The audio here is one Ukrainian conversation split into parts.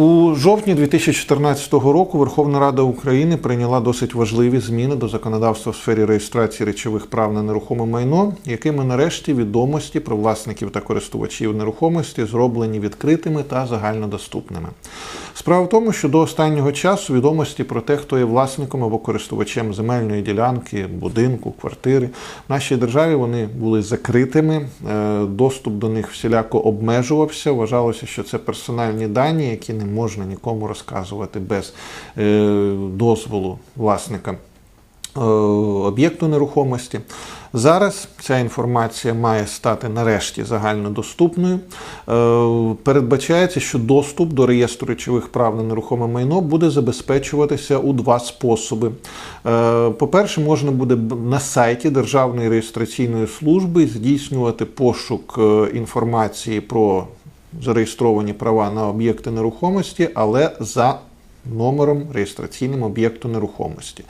У жовтні 2014 року Верховна Рада України прийняла досить важливі зміни до законодавства в сфері реєстрації речових прав на нерухоме майно, якими нарешті відомості про власників та користувачів нерухомості зроблені відкритими та загальнодоступними. Справа в тому, що до останнього часу відомості про те, хто є власником або користувачем земельної ділянки, будинку, квартири в нашій державі вони були закритими. е, Доступ до них всіляко обмежувався. Вважалося, що це персональні дані, які не можна нікому розказувати без е, дозволу власника об'єкту нерухомості. Зараз ця інформація має стати нарешті загальнодоступною. Е, Передбачається, що доступ до реєстру речових прав на нерухоме майно буде забезпечуватися у два способи. Е, По-перше, можна буде на сайті Державної реєстраційної служби здійснювати пошук е, інформації про зареєстровані права на об'єкти нерухомості, але за номером реєстраційним об'єкту нерухомості.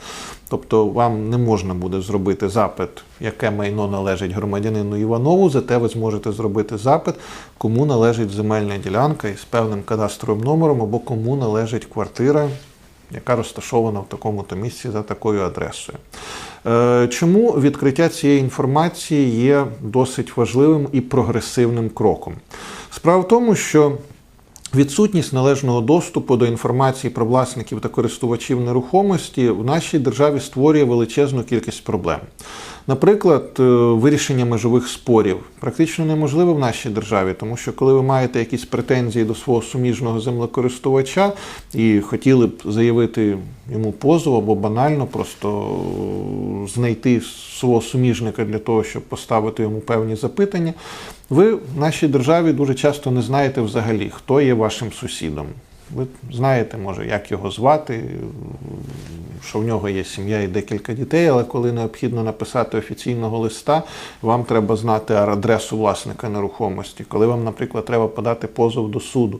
Тобто вам не можна буде зробити запит, яке майно належить громадянину Іванову, зате ви зможете зробити запит, кому належить земельна ділянка із певним кадастровим номером або кому належить квартира, яка розташована в такому-то місці за такою адресою. Е, Чому відкриття цієї інформації є досить важливим і прогресивним кроком? Справа в тому, що Відсутність належного доступу до інформації про власників та користувачів нерухомості в нашій державі створює величезну кількість проблем. Наприклад, е, вирішення межових спорів практично неможливе в нашій державі, тому що коли ви маєте якісь претензії до свого суміжного землекористувача і хотіли б заявити йому позов або банально просто е, знайти свого суміжника для того, щоб поставити йому певні запитання, ви в нашій державі дуже часто не знаєте взагалі, хто є вашим сусідом. Ви знаєте, може, як його звати, що в нього є сім'я і декілька дітей, але коли необхідно написати офіційного листа, вам треба знати адресу власника нерухомості. Коли вам, наприклад, треба подати позов до суду.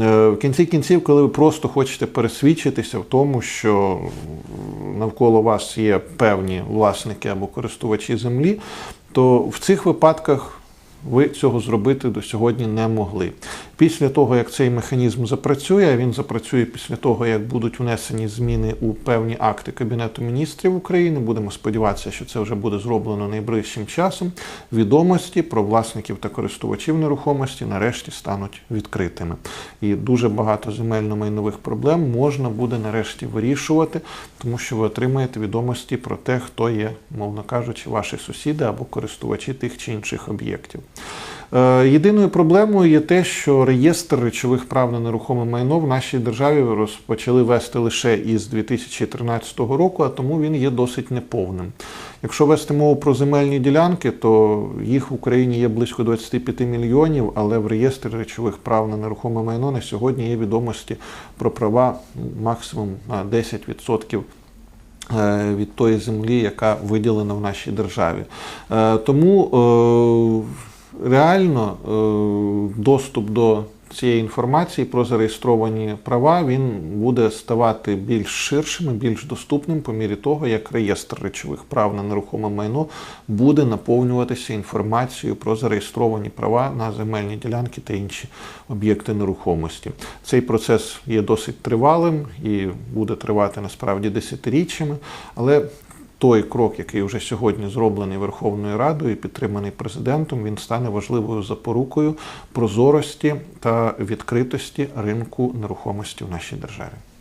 Е, В кінці кінців, коли ви просто хочете пересвідчитися в тому, що навколо вас є певні власники або користувачі землі, то в цих випадках ви цього зробити до сьогодні не могли. Після того, як цей механізм запрацює, він запрацює після того, як будуть внесені зміни у певні акти Кабінету міністрів України. Будемо сподіватися, що це вже буде зроблено найближчим часом. Відомості про власників та користувачів нерухомості нарешті стануть відкритими. І дуже багато земельно-майнових проблем можна буде нарешті вирішувати, тому що ви отримаєте відомості про те, хто є, мовно кажучи, ваші сусіди або користувачі тих чи інших об'єктів. Е, Єдиною проблемою є те, що реєстр речових прав на нерухоме майно в нашій державі розпочали вести лише із 2013 року, а тому він є досить неповним. Якщо вести мову про земельні ділянки, то їх в Україні є близько 25 мільйонів, але в реєстрі речових прав на нерухоме майно на сьогодні є відомості про права максимум на 10% е, від тої землі, яка виділена в нашій державі. Е, Тому реально е, доступ до цієї інформації про зареєстровані права він буде ставати більш ширшим, і більш доступним по мірі того, як реєстр речових прав на нерухоме майно буде наповнюватися інформацією про зареєстровані права на земельні ділянки та інші об'єкти нерухомості. Цей процес є досить тривалим і буде тривати насправді десятиріччями, але той крок, який вже сьогодні зроблений Верховною Радою підтриманий президентом, він стане важливою запорукою прозорості та відкритості ринку нерухомості в нашій державі.